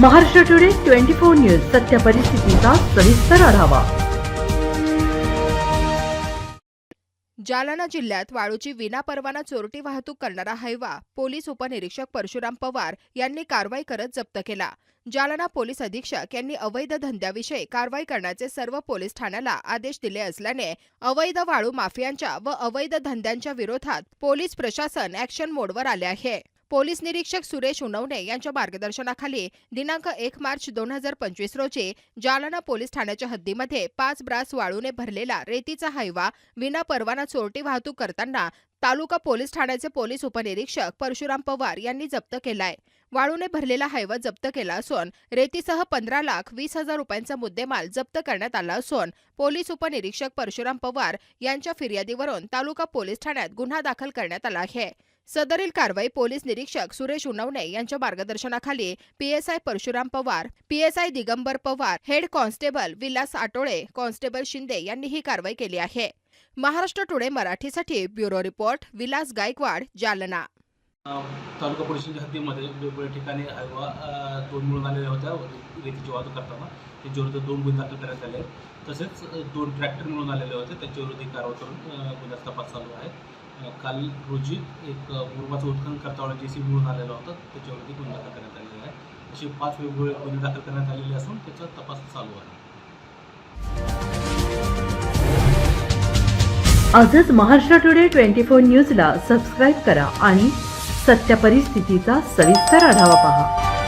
Maharashtra today twenty four news सत्य परिस्थितीचा सविस्तर आढावा. जालना जिल्ह्यात वाळूची विनापरवाना चोरटी वाहतूक करणारा हायवा पोलीस उपनिरीक्षक परशुराम पवार यांनी कारवाई करत जप्त केला. जालना पोलीस अधीक्षक यांनी अवैध धंद्याविषयी कारवाई करण्याचे सर्व पोलीस ठाण्याला आदेश दिले असल्याने अवैध वाळू माफियांच्या व अवैध धंद्यांच्या विरोधात पोलीस प्रशासन ऍक्शन मोडवर आले आहे. पोलीस निरीक्षक सुरेश उनवणे यांच्या मार्गदर्शनाखाली दिनांक एक मार्च दोन हजार पंचवीस रोजी जालना पोलीस ठाण्याच्या हद्दीमध्ये पाच ब्रास वाळूने भरलेला रेतीचा हायवा विना परवाना चोरटी वाहतूक करताना तालुका पोलीस ठाण्याचे पोलीस उपनिरीक्षक परशुराम पवार यांनी जप्त केलाय. वाळूने भरलेला हायवा जप्त केला असून रेतीसह पंधरा लाख वीस हजार रुपयांचा मुद्देमाल जप्त करण्यात आला असून पोलीस उपनिरीक्षक परशुराम पवार यांच्या फिर्यादीवरून तालुका पोलीस ठाण्यात गुन्हा दाखल करण्यात आला आहे. सदरील कारवाई पोलीस निरीक्षक सुरेश उनवणे यांच्या मार्गदर्शनाखाली PSI Parshuram Pawar PSI Digambar Pawar head constable Vilas Atole constable Shinde यांनी ही कारवाई केली आहे. महाराष्ट्र टुडे मराठीसाठी ब्युरो रिपोर्ट विलास गायकवाड जालना. तालुका पोलिसांच्या हद्दीमध्ये वेगवेगळ्या ठिकाणी दोन मिळून आलेल्या होत्या रेतीची वाहतूक करताना. त्याच्याविरुद्ध दोन गुन्हे दाखल करण्यात आले तसेच दोन ट्रॅक्टर मिळून आलेले होते. त्यांच्याविरुद्ध कारवाई करून गुन्ह्याचा तपास चालू आहे. काल रोजी एक मुरबाचं उत्खनन करताना जे सी मिळून आलेलं होतं त्याच्यावरती गुन्हा दाखल करण्यात आलेला आहे. असे पाच वेगवेगळे गुन्हे दाखल करण्यात आलेले असून त्याचा तपास चालू आहे. आजच महाराष्ट्र टुडे ट्वेंटी फोर न्यूजला सबस्क्राईब करा आणि सत्य परिस्थितीचा सविस्तर आढावा पहा.